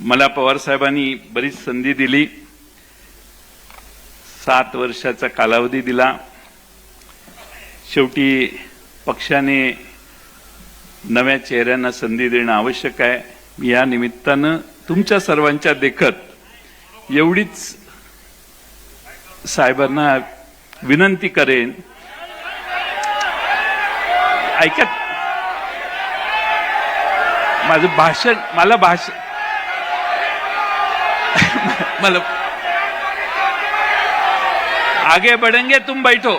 मला पवारसाहेबांनी बरीच संधी दिली. सात वर्षाचा कालावधी दिला. शेवटी पक्षाने नव्या चेहऱ्यांना संधी देणं आवश्यक आहे. मी या निमित्तानं तुमच्या सर्वांच्या देखत एवढीच साहेबांना विनंती करेन. ऐकत माझं भाषण मला भाषण मला आगे बढ़ेंगे तुम बैठो।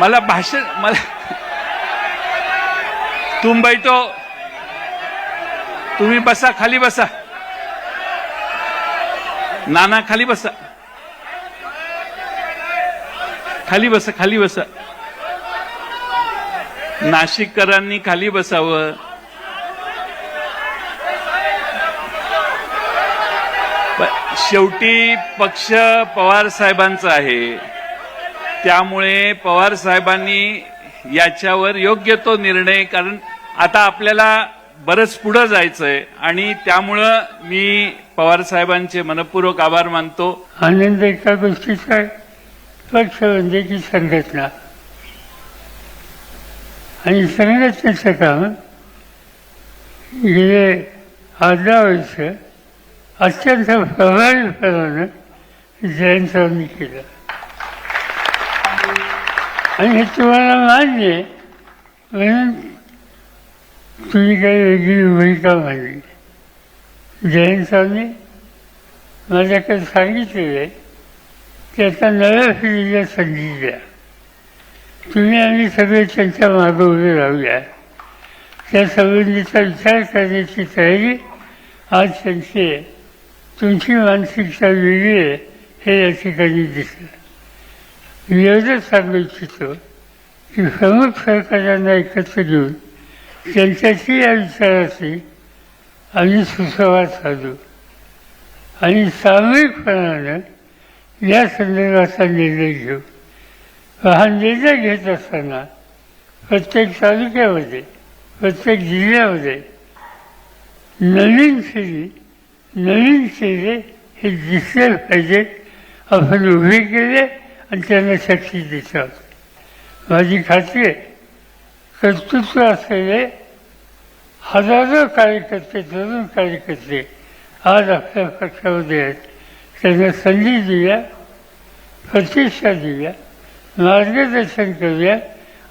मला भाषण मला तुम बैठो। तुम्ही बसा खाली बसा। नाना खाली बसा। खाली बसा खाली बसा। नाशिककरांनी खाली बसावं. प- शेवटी पक्ष पवार साहेबांचा आहे. त्यामुळे पवार साहेबांनी याच्यावर योग्य तो निर्णय कारण आता आपल्याला बरंच पुढं जायचंय. आणि त्यामुळं मी पवार साहेबांचे मनपूर्वक आभार मानतो. आनंद एका गोष्टीचा आहे पक्ष म्हणजे संघटना. आणि संघटनेचं काम गेले अर्धा वर्ष अत्यंत प्रभावीपणानं जयंतरावांनी केलं. आणि हे तुम्हाला मान्य आहे म्हणून तुम्ही काही वेगळी भूमिका मांडली. जयंतरावांनी माझ्याकडे सांगितलेलं आहे की आता नव्या पिढीला संधी द्या. तुम्ही आम्ही सगळे त्यांच्या मागे उभे राहूया. त्या संबंधीचा विचार करण्याची तयारी आज त्यांची आहे. तुमची मानसिकता वेगळी आहे हे या ठिकाणी दिसलं. मी एवढंच सांगू इच्छितो की प्रमुख सरकारांना एकत्र घेऊन त्यांच्याशी या विचाराशी आम्ही सुसंवाद साधू. आणि सामूहिकपणानं या संदर्भाचा निर्णय घेऊ. हा निर्णय घेत असताना प्रत्येक तालुक्यामध्ये प्रत्येक जिल्ह्यामध्ये नवीन शिरी नवीन शिरे हे दिसले पाहिजे. आपण उभे केले आणि त्यांना शक्ती देत माझी खात्री आहे कर्तृत्व असलेले हजारो कार्यकर्ते तरुण कार्यकर्ते आज आपल्या पक्षामध्ये आहेत. त्यांना संधी दिल्या प्रतिष्ठा दिल्या. मार्गदर्शन करूया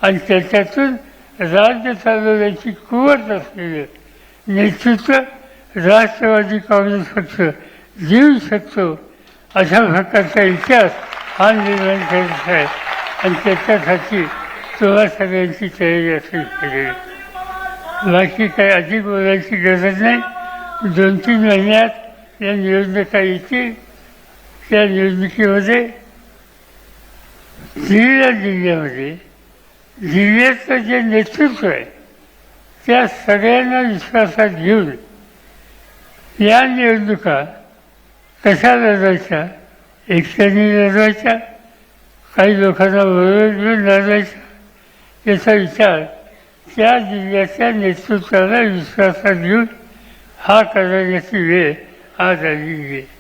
आणि त्याच्यातून राज्य चालवण्याची कुवत असलेलं नेतृत्व राष्ट्रवादी काँग्रेस पक्ष देऊ शकतो अशा प्रकारचा इतिहास हा निर्माण करायचा आहे. आणि त्याच्यासाठी तुम्हा सगळ्यांची तयारी असली पाहिजे बाकी काही अधिक बोलायची गरज नाही. दोन तीन महिन्यात या निवडणुका येतील. त्या निवडणुकीमध्ये जिल्ह्या जिल्ह्यामध्ये जिल्ह्याचं जे नेतृत्व आहे त्या सगळ्यांना विश्वासात घेऊन या निवडणुका कशा लढवायच्या एकट्याने लढवायच्या काही लोकांना बरोबर घेऊन लढवायच्या याचा विचार त्या जिल्ह्याच्या नेतृत्वाला विश्वासात घेऊन हा करण्याची वेळ आज आलेली आहे.